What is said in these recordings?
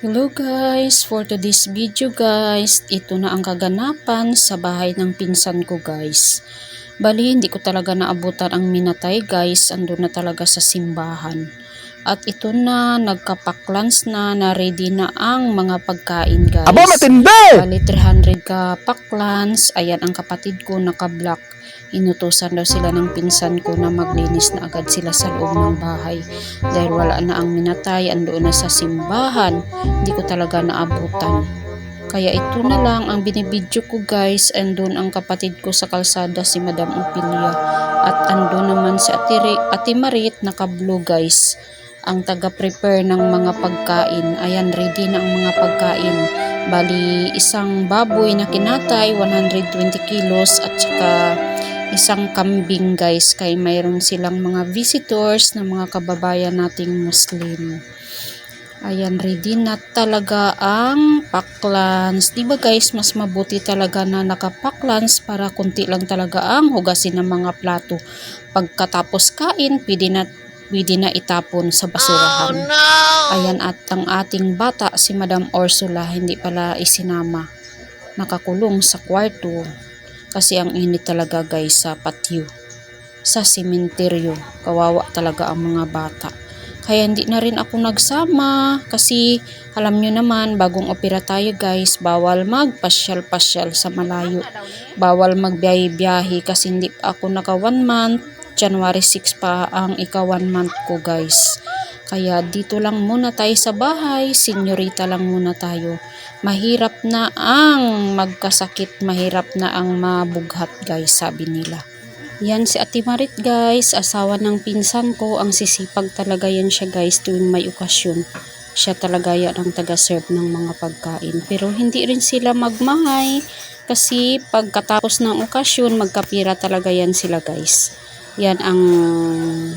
Hello guys, for today's video guys, ito na ang kaganapan sa bahay ng pinsan ko guys. Bali, hindi ko talaga naabutan ang minatay guys, ando na talaga sa simbahan. At ito na, nagkapaklans na, na ready na ang mga pagkain guys. Aba, matindi! Bali, 300 ka paklans, ayan ang kapatid ko naka-block. Inutusan daw sila ng pinsan ko na maglinis na agad sila sa loob ng bahay. Dahil wala na ang minatay, andoon na sa simbahan. Hindi ko talaga naabutan. Kaya ito na lang ang binibidyo ko guys. Andun ang kapatid ko sa kalsada si Madam Opilia. At andun naman si Ate, Ate Marit naka-blue guys. Ang taga-prepare ng mga pagkain. Ayan, ready na ang mga pagkain. Bali, isang baboy na kinatay, 120 kilos at saka isang kambing guys kay mayroon silang mga visitors na mga kababayan nating Muslim. Ayan, ready na talaga ang paklans. Di ba guys, mas mabuti talaga na nakapaklans para kunti lang talaga ang hugasin ng mga plato. Pagkatapos kain, pwede na, pwede na itapon sa basurahan. Ayan, at ang ating bata, si Madam Ursula, hindi pala isinama. Nakakulong sa kwarto. Kasi ang init talaga guys sa patio. Sa sementeryo. Kawawa talaga ang mga bata. Kaya hindi na rin ako nagsama kasi alam nyo naman bagong opera tayo guys bawal magpasyal-pasyal sa malayo. Bawal magbiyahe-biyahe kasi hindi ako naka one month. January 6 pa ang ika one month ko guys. Kaya dito lang muna tayo sa bahay, senyorita lang muna tayo. Mahirap na ang magkasakit, mahirap na ang mabughat guys, sabi nila. Yan si Ate Marit guys, asawa ng pinsan ko, ang sisipag talaga yan siya guys tuwing may okasyon. Siya talaga yan ang taga-serve ng mga pagkain. Pero hindi rin sila magmahay kasi pagkatapos ng okasyon, magkapira talaga yan sila guys. Yan ang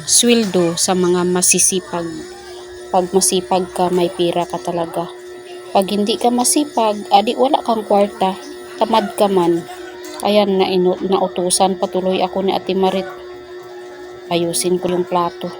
sweldo sa mga masisipag. Pag masipag ka, may pira ka talaga. Pag hindi ka masipag, adi wala kang kwarta, tamad ka man. Ayan, na nautusan patuloy ako ni Ate Marit. Ayusin ko yung plato.